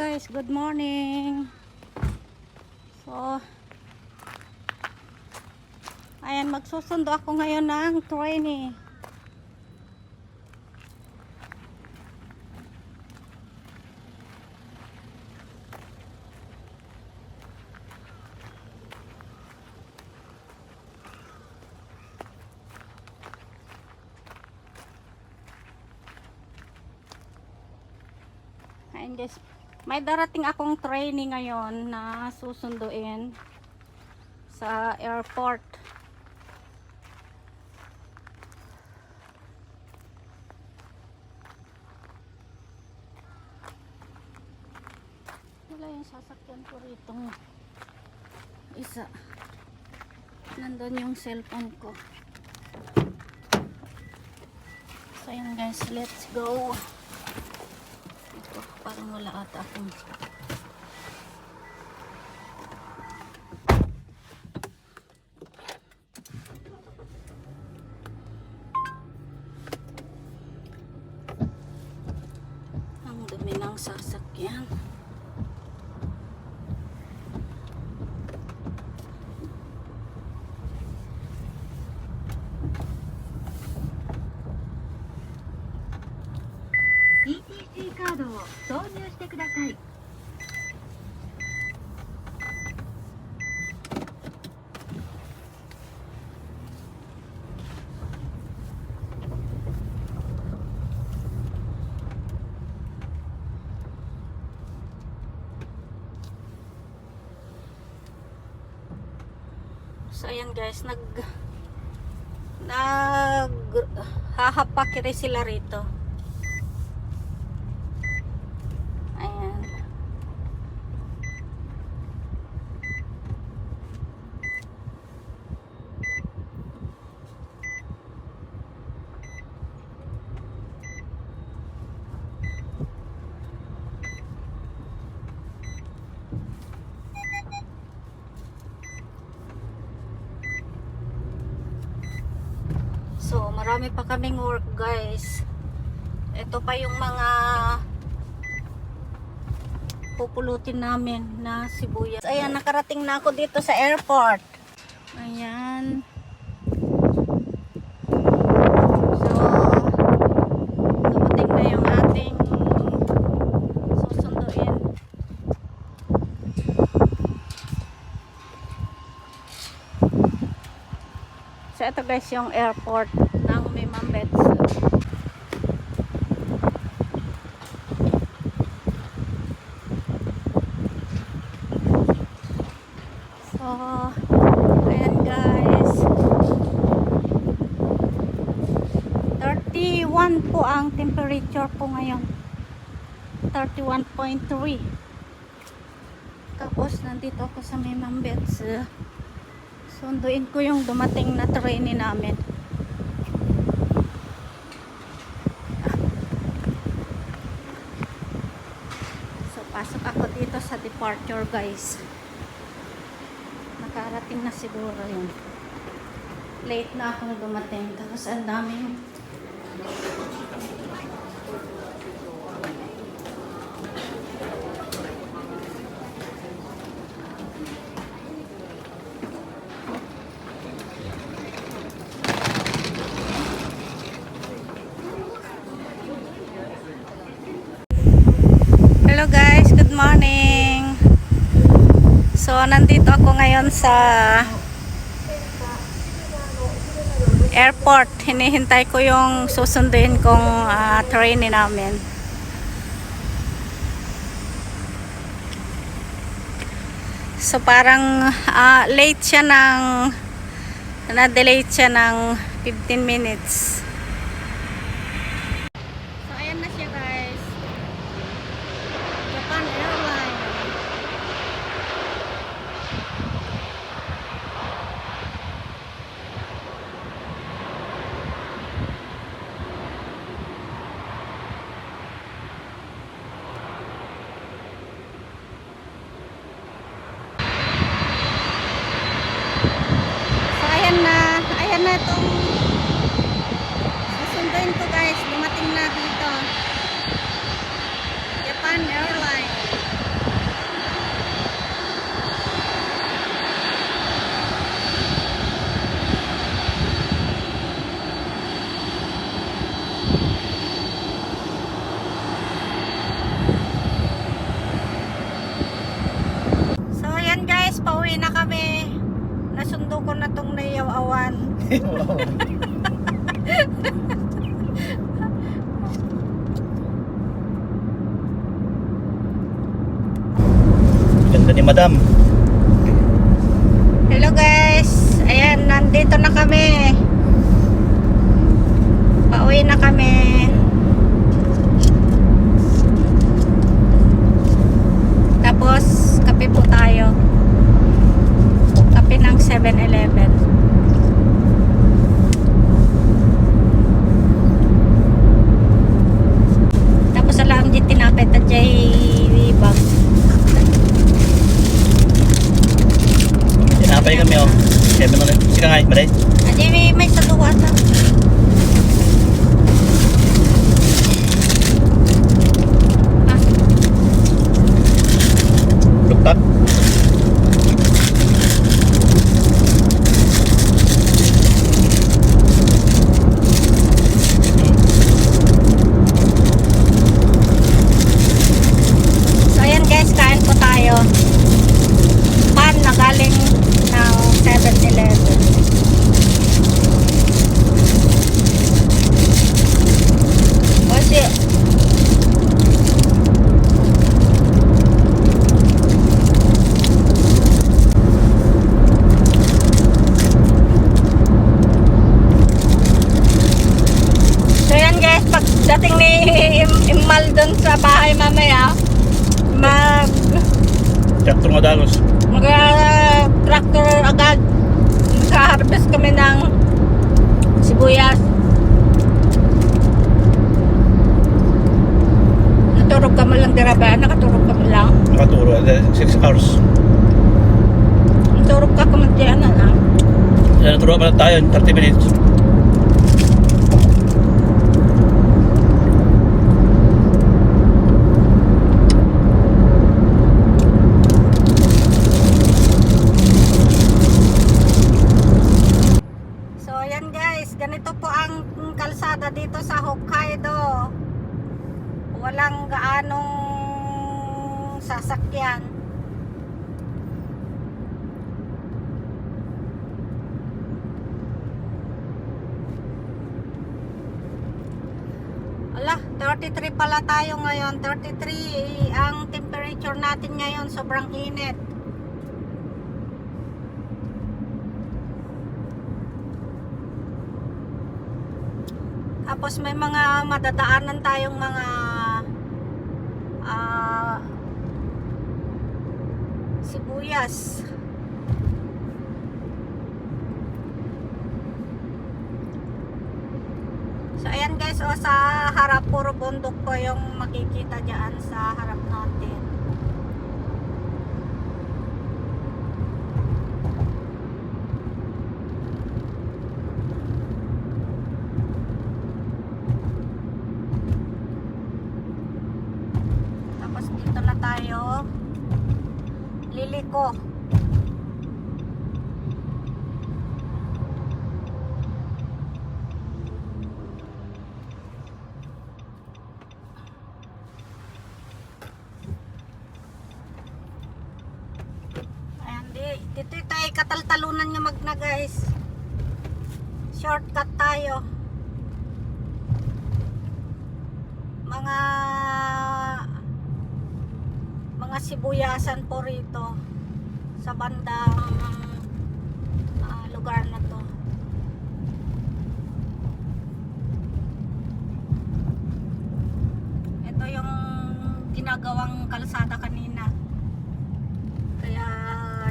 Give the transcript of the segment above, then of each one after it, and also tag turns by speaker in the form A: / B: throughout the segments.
A: guys, good morning. So, ayan, magsusundo ako ngayon ng training. Ayan guys, may darating akong training ngayon na susunduin sa airport. Wala yung sasakyan ko rito. Isa. Nandun yung cellphone ko. So yun guys, let's go. Ito, parang wala ata akong ang dumi ng sasakyan. So ayan guys, nag nag hahapakiri sila rito. Ayan. So, marami pa kaming work, guys. Ito pa yung mga pupulutin namin na sibuyas. Ayan, nakarating na ako dito sa airport. Ayan. So, dumating ating susunduin. So, ito guys yung airport ng Mimambets. So, ayan guys. 31 po ang temperature po ngayon. 31.3. Tapos, nandito ako sa Mimambets. Uh, Sunduin ko yung dumating na trainee namin. So, pasok ako dito sa departure, guys. Nakarating na siguro yun. Late na ako dumating. Tapos, ang daming Hello guys, good morning. So, nandito ako ngayon sa airport. Hinihintay ko yung susunduin kong uh, trainee namin. So, parang ah, late siya ng na-delay siya ng 15 minutes. So, ayan na siya guys. Japan Airlines. So, ayan na. Ayan na itong susunduin ko guys. Dumating na dito. Japan Airlines. ayaw awan.
B: Ganda ni Madam.
A: Hello guys! Ayan, nandito na kami. Pauwi na kami. Tapos, kape po tayo. Kape ng 7-Eleven. Tapos alam di tinapit at jay bag.
B: Tinapay kami oh. Kaya mo na. Sika nga, Maday.
A: Adi may may saluwa na. Ah,
B: Luktak.
A: So ayan guys, kain po tayo. Pan na galing ng 7-Eleven. Kasi So yan pagdating ni Im- Imal doon sa bahay mamaya, mag
B: Traktor nga dalos.
A: mag uh, tractor agad. Magka-harvest kami ng sibuyas. Naturog ka mo lang dira ba? Nakaturog ka mo lang.
B: Nakaturo. 6 hours.
A: Naturog ka kamo diyan na lang.
B: Kaya naturo pa tayo. 30 minutes.
A: So yan guys, ganito po ang kalsada dito sa Hokkaido. Walang gaanong sasakyan. Ala, 33 pala tayo ngayon. 33 ang temperature natin ngayon. Sobrang init. Tapos may mga madadaanan tayong mga ah sibuyas. So ayan guys, oh, sa harap puro bundok po yung makikita diyan sa harap natin. Tapos dito na tayo. Di, dito tayo kataltalunan nga magna guys. Shortcut tayo. Mga mga sibuyasan po rito sa bandang ah, lugar na to. Ito yung ginagawang kalsada kanina. Kaya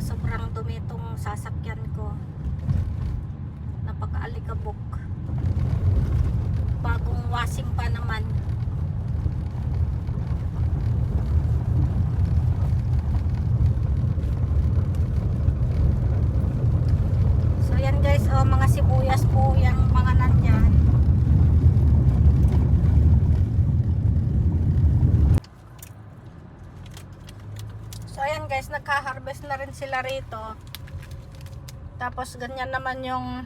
A: sobrang dumi itong sasakyan ko. Napakaalikabok. Bagong washing pa naman. So yan guys, oh, mga sibuyas po yung mga nandyan. Guys, nagka-harvest na rin sila rito. Tapos ganyan naman yung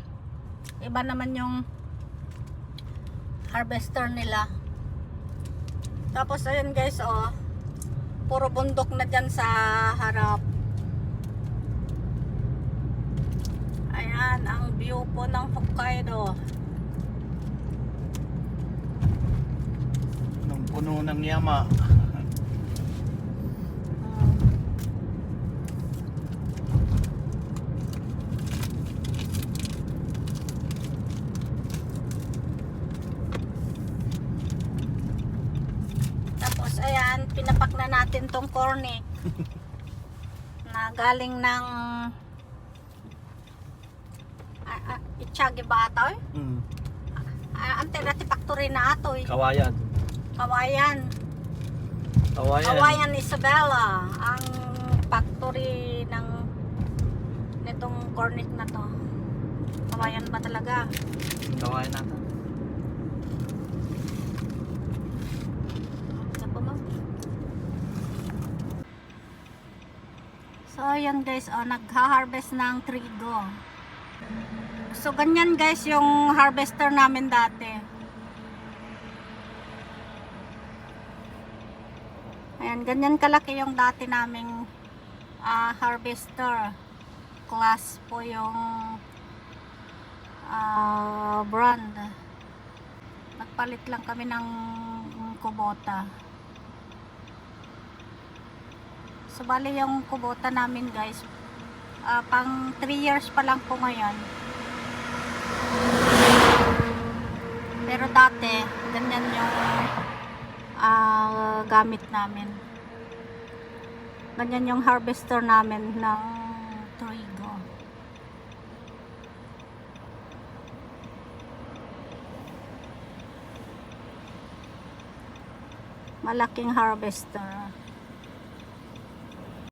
A: iba naman yung harvester nila. Tapos ayan guys, oh. Puro bundok na dyan sa harap. Ayan. Ang view po ng Hokkaido.
B: Nung puno ng yama.
A: Tapos ayan, pinapak na natin tong cornic na galing ng ah, ah, Itchagi ba ito?
B: Hmm.
A: Ah, Antenati Factory na ito eh.
B: Kawayan.
A: Kawayan.
B: Kawayan.
A: Kawayan Isabela ang factory ng nitong cornic na to. Kawayan ba talaga?
B: Kawayan natin.
A: Isa pa ma'am. So ayan guys, oh, nagha-harvest ng trigo. So ganyan guys yung harvester namin dati. Ayan, ganyan kalaki yung dati naming ah, harvester. Class po yung ah, brand. Nagpalit lang kami ng kubota. So bali yung kubota namin guys, ah, pang 3 years pa lang po ngayon. Pero dati, ganyan yung ah, gamit namin. Ganyan yung harvester namin ng trigo. Malaking harvester.